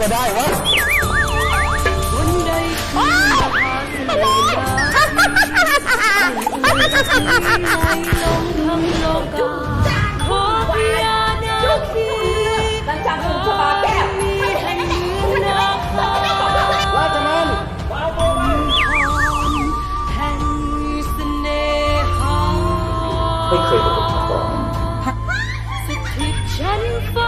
ก็ได้วะไม่เคยประสบมาก่อนสิทธิฉันฟ้า